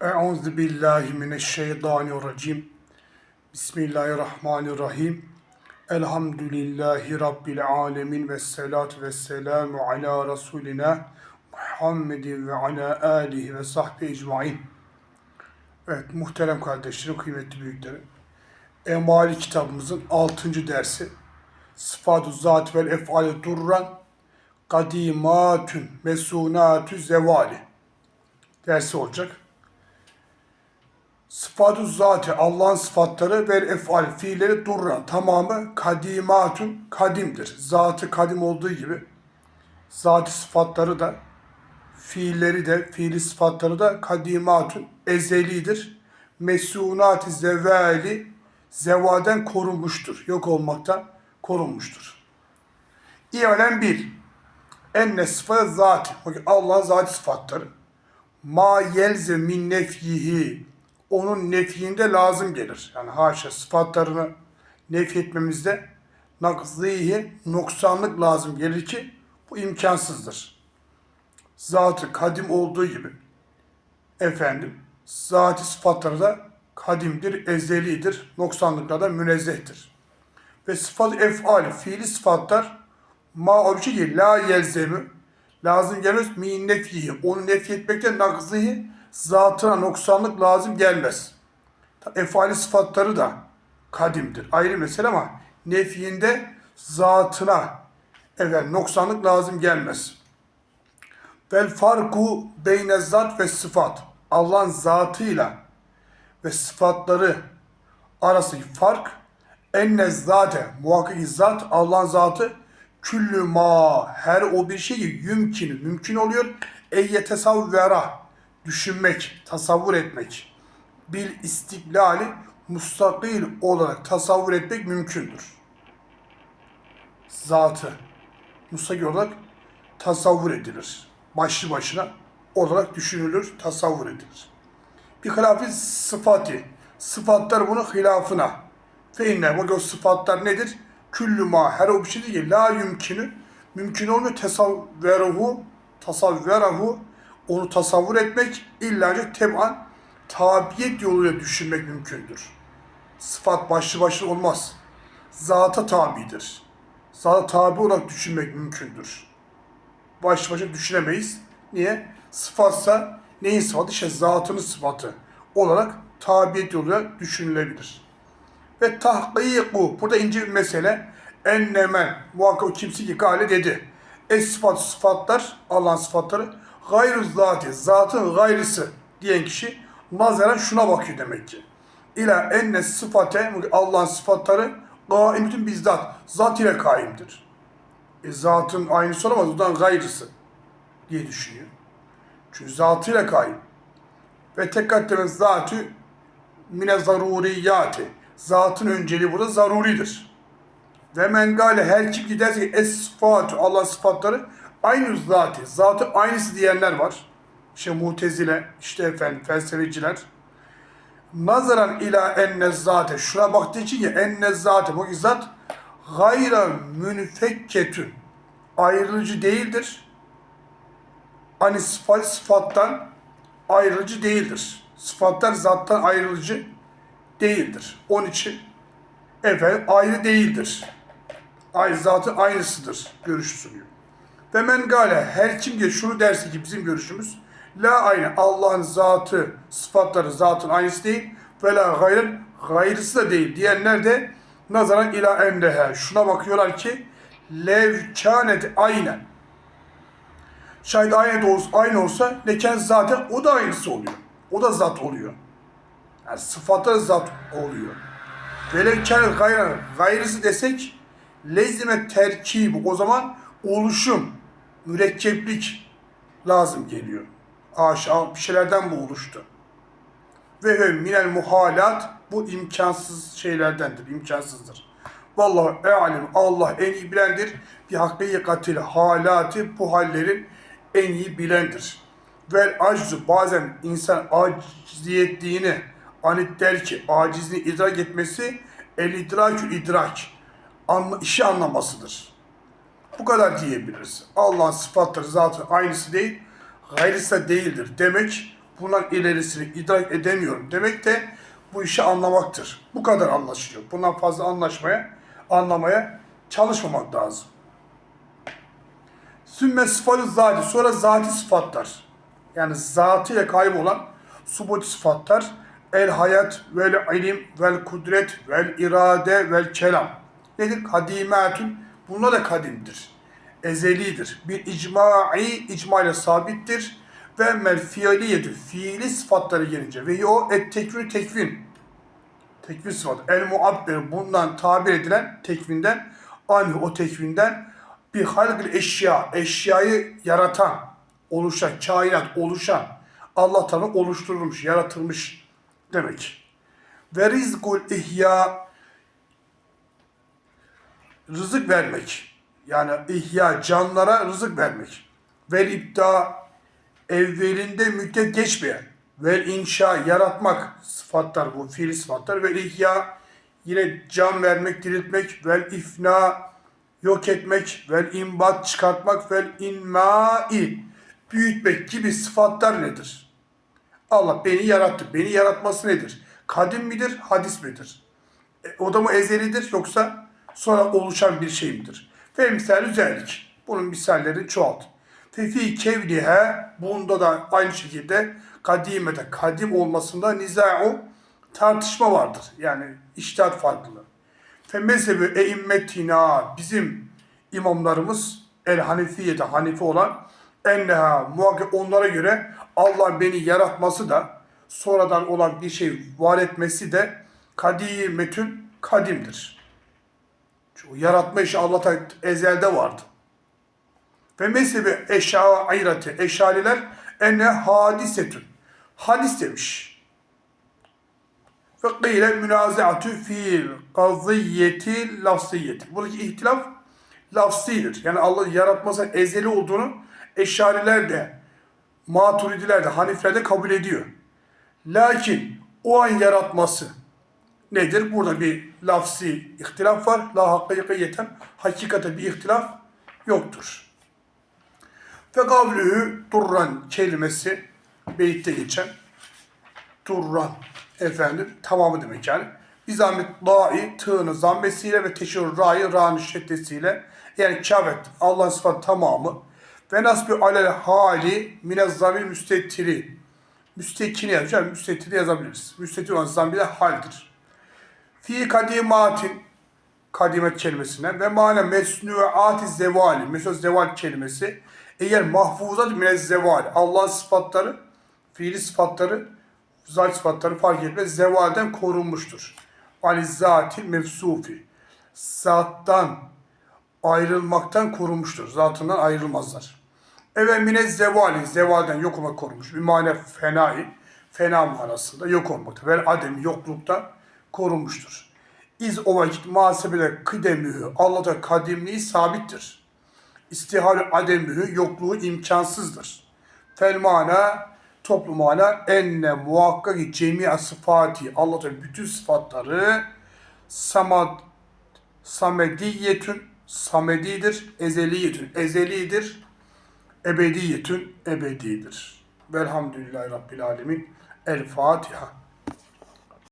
Euzu billahi mineşşeytanirracim. Bismillahirrahmanirrahim. Elhamdülillahi Rabbil alemin ve salatu ve selamu ala Resulina Muhammedin ve ala alihi ve sahbihi ecmain. Evet muhterem kardeşlerim, kıymetli büyüklerim. Emali kitabımızın 6. dersi. Sıfatu zat vel efali durran kadimatün mesunatü zevali dersi olacak. Sıfatü zati Allah'ın sıfatları ve efal fiilleri durra tamamı kadimatun kadimdir. Zatı kadim olduğu gibi zati sıfatları da fiilleri de fiili sıfatları da kadimatun ezelidir. Mesunati zevali zevaden korunmuştur. Yok olmaktan korunmuştur. İ'lem bil. Enne sıfat zati. Allah'ın zati sıfatları. Ma yelze min nefyihi onun nefyinde lazım gelir. Yani haşa sıfatlarını nef etmemizde nakzihi noksanlık lazım gelir ki bu imkansızdır. Zatı kadim olduğu gibi efendim zati sıfatları da kadimdir, ezelidir, noksanlıklardan münezzehtir. Ve sıfat efal, fiili sıfatlar ma o bir değil, la yelzemi lazım gelmez min nefyihi. Onu nef etmekte nakzihi zatına noksanlık lazım gelmez. Efali sıfatları da kadimdir. Ayrı mesele ama nefyinde zatına evet noksanlık lazım gelmez. Vel farku beyne zat ve sıfat. Allah'ın zatıyla ve sıfatları arasındaki fark enne zate muhakkak zat Allah'ın zatı küllü ma her o bir şeyi yümkün mümkün oluyor ey tesavvera düşünmek, tasavvur etmek, bil istiklali mustakil olarak tasavvur etmek mümkündür. Zatı mustakil olarak tasavvur edilir. Başlı başına olarak düşünülür, tasavvur edilir. Bir hilafı sıfatı. Sıfatlar bunun hilafına. Fe inne. Bak o sıfatlar nedir? Küllü ma. Her o bir şey değil. La yümkünü. Mümkün olmuyor. Tesavveruhu. Tasavverahu onu tasavvur etmek illa teban tabiyet yoluyla düşünmek mümkündür. Sıfat başlı başına olmaz. Zata tabidir. Zata tabi olarak düşünmek mümkündür. Başlı başına düşünemeyiz. Niye? Sıfatsa neyin sıfatı? İşte zatının sıfatı olarak tabiyet yoluyla düşünülebilir. Ve tahkiku, burada ince bir mesele. Ennemen, muhakkak kimse ki gale dedi. Es sıfat sıfatlar, Allah'ın sıfatları gayrı zati, zatın gayrısı diyen kişi nazaren şuna bakıyor demek ki. İla enne sıfate, Allah'ın sıfatları gaimetün bizzat, zat ile kaimdir. E, zatın aynısı olamaz, ondan gayrısı diye düşünüyor. Çünkü zatıyla kaim. Ve tekaddemen zatü mine zaruriyati. Zatın önceliği burada zaruridir. Ve men gale her kim giderse es sıfatü Allah sıfatları aynı zatı, zatı aynısı diyenler var. İşte mutezile, işte efendim felsefeciler. Nazaran ila enne zate. Şuna baktığı için ya enne zate. Bu zat gayra münfekketün. Ayrılıcı değildir. Hani sıfat sıfattan ayrılıcı değildir. Sıfatlar zattan ayrılıcı değildir. Onun için efendim ayrı değildir. Aynı zatı aynısıdır görüşü sunuyor. Ve men gale her kim diye şunu derse ki bizim görüşümüz la aynı Allah'ın zatı sıfatları zatın aynısı değil ve la gayrın gayrısı da değil diyenler de nazaran ila endehe şuna bakıyorlar ki lev kânet aynen şayet ayet olsa, aynı olsa leken zaten o da aynısı oluyor. O da zat oluyor. Yani sıfatı zat oluyor. Velev kânet gayran gayrısı desek lezime terkib o zaman oluşum, mürekkeplik lazım geliyor. Aşağı bir şeylerden bu oluştu. Ve ve minel muhalat bu imkansız şeylerdendir, imkansızdır. Vallahi e'alim Allah en iyi bilendir. Bir hakikatil halati bu hallerin en iyi bilendir. Vel aczu bazen insan aciziyetliğini anit der ki acizliğini idrak etmesi el idrakü idrak anla, işi anlamasıdır. Bu kadar diyebiliriz. Allah'ın sıfatları zaten aynısı değil, gayrısı da değildir demek bundan ilerisini idrak edemiyorum demek de bu işi anlamaktır. Bu kadar anlaşılıyor. Bundan fazla anlaşmaya, anlamaya çalışmamak lazım. Sümme sıfatı zati. Sonra zati sıfatlar. Yani zatıyla kaybolan subut sıfatlar. El hayat, vel ilim, vel kudret, vel irade, vel kelam. Nedir? Kadimetün. Bunlar da kadimdir. Ezelidir. Bir icmai, icma ile sabittir. Ve mel fiiliyetü. Fiili sıfatları gelince. Ve o et tekvin tekvin. Tekvin sıfatı. El muabbir. Bundan tabir edilen tekvinden. Anhu o tekvinden bir halgül eşya, eşyayı yaratan, oluşan, kainat oluşan, Allah Teala oluşturulmuş, yaratılmış demek. Ve rizkul ihya, rızık vermek. Yani ihya, canlara rızık vermek. Vel ipta, evvelinde müddet geçmeyen. Vel inşa, yaratmak sıfatlar bu, fiil sıfatlar. Vel ihya, yine can vermek, diriltmek. Vel ifna, yok etmek, vel imbat çıkartmak, vel inmai büyütmek gibi sıfatlar nedir? Allah beni yarattı. Beni yaratması nedir? Kadim midir, hadis midir? E, o da mı ezelidir yoksa sonra oluşan bir şey midir? Ve misal özellik. Bunun misalleri çoğalt. Fefi kevlihe bunda da aynı şekilde kadimete, kadim olmasında niza'u tartışma vardır. Yani iştihat farklılığı. Fe mezhebi eimmetina bizim imamlarımız el hanifiyete hanife olan enneha muhakkak onlara göre Allah beni yaratması da sonradan olan bir şey var etmesi de kadimetün kadimdir. Çünkü yaratma işi Allah'ta ezelde vardı. Ve mezhebi eşairati eşariler enne hadisetün. Hadis demiş. Ve kıyle münazaatü fiil kaziyeti lafziyeti. Buradaki ihtilaf lafzidir. Yani Allah yaratması ezeli olduğunu eşariler de, maturidiler de, hanifler de kabul ediyor. Lakin o an yaratması nedir? Burada bir lafzi ihtilaf var. La hakikiyeten hakikate bir ihtilaf yoktur. Ve kavlühü durran kelimesi beytte geçen durran efendim tamamı demek yani. Bir zahmet da'i tığını zammesiyle ve teşhir ra'yı ra'nın şeddesiyle yani kâvet Allah'ın sıfatı tamamı ve nasbi alel hali minez zamir müstettiri müstekini yazacağız. Müstetiri yazabiliriz. Müstetir olan zamir de haldir. Fi kadimatin kadimet kelimesinden ve mane mesnuati zevali mesnun zeval kelimesi eğer mahfuzat minez zevali Allah'ın sıfatları fiili sıfatları zat sıfatları fark etmez zevalden korunmuştur. Ali zati mevsufi zattan ayrılmaktan korunmuştur. Zatından ayrılmazlar. Evet mine zevali, zevalden yok olmak korunmuş. Bir mane fenai, fena manasında yok olmakta. Ve adem yokluktan korunmuştur. İz o vakit muhasebede kıdemühü, Allah'ta kadimliği sabittir. İstihal ademühü, yokluğu imkansızdır. Fel mana, toplu mana, enne muhakkak cemi'a sıfati, Allah'ta bütün sıfatları samad, samediyetün, samedidir, ezeliyetün, ezelidir, ebediyetün, ebedidir. Velhamdülillahi Rabbil Alemin. El Fatiha.